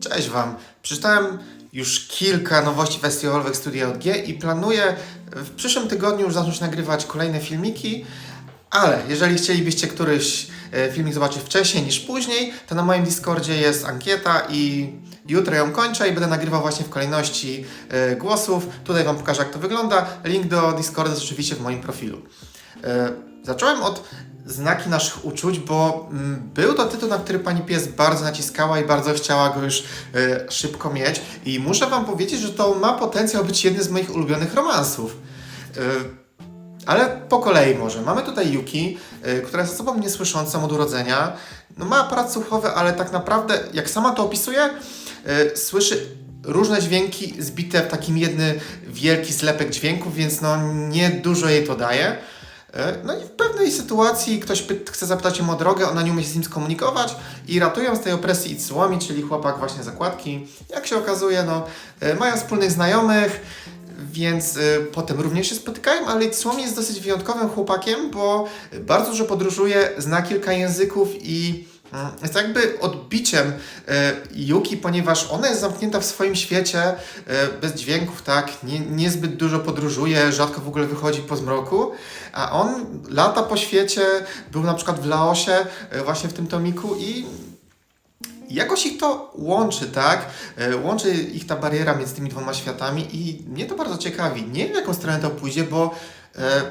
Cześć Wam. Przeczytałem już kilka nowości festiwalowych Studia JG i planuję w przyszłym tygodniu już zacząć nagrywać kolejne filmiki, ale jeżeli chcielibyście któryś e, filmik zobaczyć wcześniej niż później, to na moim Discordzie jest ankieta i jutro ją kończę i będę nagrywał właśnie w kolejności e, głosów. Tutaj Wam pokażę jak to wygląda. Link do Discorda jest oczywiście w moim profilu. E, Zacząłem od znaki naszych uczuć, bo mm, był to tytuł, na który pani pies bardzo naciskała i bardzo chciała go już e, szybko mieć. I muszę wam powiedzieć, że to ma potencjał być jednym z moich ulubionych romansów. E, ale po kolei może. Mamy tutaj Yuki, która jest osobą niesłyszącą od urodzenia. No, ma aparat słuchowy, ale tak naprawdę, jak sama to opisuje, słyszy różne dźwięki zbite w takim jedny wielki zlepek dźwięków, więc no nie dużo jej to daje. Y, No i w pewnej sytuacji ktoś chce zapytać ją o drogę, ona nie umie się z nim skomunikować i ratują z tej opresji Itsuomi, czyli chłopak właśnie zakładki. Jak się okazuje, no, y, mają wspólnych znajomych, więc y, potem również się spotykają, ale Itsuomi jest dosyć wyjątkowym chłopakiem, bo bardzo dużo podróżuje, zna kilka języków i jest jakby odbiciem y, Yuki, ponieważ ona jest zamknięta w swoim świecie, y, bez dźwięków, tak, nie, niezbyt dużo podróżuje, rzadko w ogóle wychodzi po zmroku, a on lata po świecie, był na przykład w Laosie, y, właśnie w tym tomiku i Jakoś ich to łączy, tak? E, Łączy ich ta bariera między tymi dwoma światami i mnie to bardzo ciekawi. Nie wiem, w jaką stronę to pójdzie, bo e,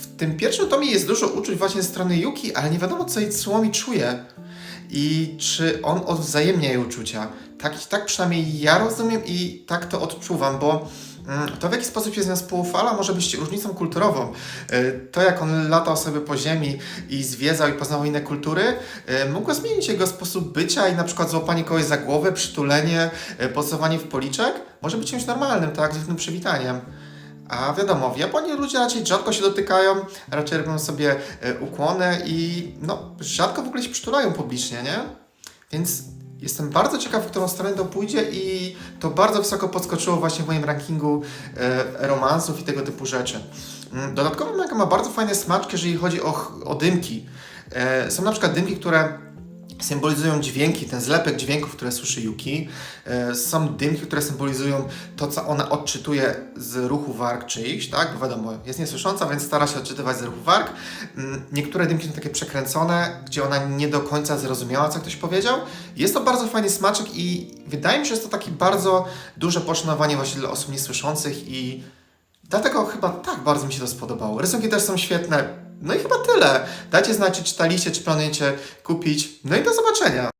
w tym pierwszym tomie jest dużo uczuć właśnie strony Yuki, ale nie wiadomo, co Itsuomi czuje i czy on odwzajemnia jej uczucia. Tak, tak przynajmniej ja rozumiem i tak to odczuwam, bo mm, to w jaki sposób się z nią spoufala może być różnicą kulturową. E, To jak on latał sobie po ziemi i zwiedzał i poznał inne kultury, e, mogło zmienić jego sposób bycia i na przykład złapanie kogoś za głowę, przytulenie, e, pocałowanie w policzek może być czymś normalnym, tak, zwykłym przywitaniem. A wiadomo, w Japonii ludzie raczej rzadko się dotykają, raczej robią sobie e, ukłony i no, rzadko w ogóle się przytulają publicznie, nie? Więc jestem bardzo ciekaw, w którą stronę to pójdzie i to bardzo wysoko podskoczyło właśnie w moim rankingu e, romansów i tego typu rzeczy. Mm, Dodatkowo manga ma bardzo fajne smaczki, jeżeli chodzi o, o dymki. E, są na przykład dymki, które symbolizują dźwięki, ten zlepek dźwięków, które słyszy Yuki. E, Są dymki, które symbolizują to, co ona odczytuje z ruchu warg czyichś, tak? Bo wiadomo, jest niesłysząca, więc stara się odczytywać z ruchu warg. Mm, Niektóre dymki są takie przekręcone, gdzie ona nie do końca zrozumiała, co ktoś powiedział. Jest to bardzo fajny smaczek i wydaje mi się, że jest to takie bardzo duże poszanowanie właśnie dla osób niesłyszących i Dlatego chyba tak bardzo mi się to spodobało. Rysunki też są świetne. No i chyba tyle. Dajcie znać, czy czytaliście, czy planujecie kupić. No i do zobaczenia.